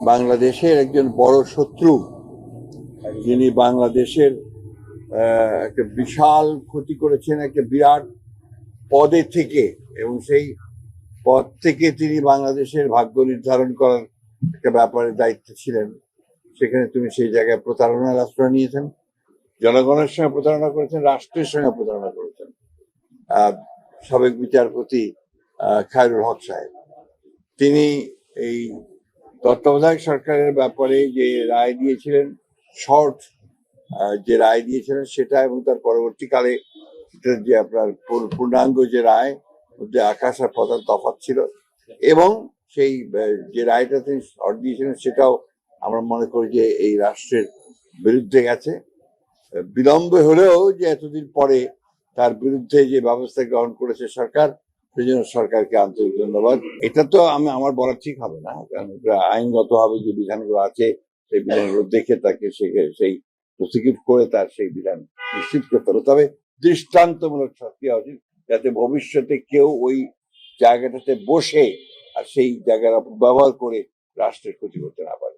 বাংলাদেশের একজন বড় শত্রু। যিনি বাংলাদেশের একটা বিশাল ক্ষতি করেছেন, একটা বিরাট পদে থেকে এবং সেই পদ থেকে তিনি বাংলাদেশের ভাগ্য নির্ধারণ করার একটা ব্যাপারে দায়িত্ব ছিলেন। সেখানে তুমি সেই জায়গায় প্রতারণার আশ্রয় নিয়েছেন। জনগণের সঙ্গে প্রতারণা করেছেন, রাষ্ট্রের সঙ্গে প্রতারণা করেছেন। সাবেক বিচারপতি খায়রুল হক সাহেব। তিনি এই তত্ত্বাবধায়ক সরকারের ব্যাপারে যে রায় দিয়েছিলেন, শর্ট যে রায় দিয়েছিলেন সেটা এবং তার পরবর্তীকালে যে আপনার পূর- পূর্ণাঙ্গ যে রায় মধ্যে আকাশ আর পাতাল তফাৎ ছিল এবং সেই যে রায়টা তিনি শর্ট দিয়েছিলেন সেটাও আমরা মনে করি যে এই রাষ্ট্রের বিরুদ্ধে গেছে। বিলম্বে হলেও যে এতদিন পরে তার বিরুদ্ধে যে ব্যবস্থা গ্রহণ করেছে সরকার সেই জন্য সরকারকে আন্তরিক ধন্যবাদ। এটা তো আমি, আমার বলা ঠিক হবে না, কারণ এটা আইনগতভাবে যে বিধানগুলো আছে, সেই বিধানগুলো দেখে তাকে সেই প্রসিকিউট করে তার সেই বিধান নিশ্চিত করতে হবে। তবে দৃষ্টান্তমূলক শাস্তি হওয়া উচিত, যাতে ভবিষ্যতে কেউ ওই জায়গাটাতে বসে আর সেই জায়গার ব্যবহার করে রাষ্ট্রের ক্ষতি করতে না পারে।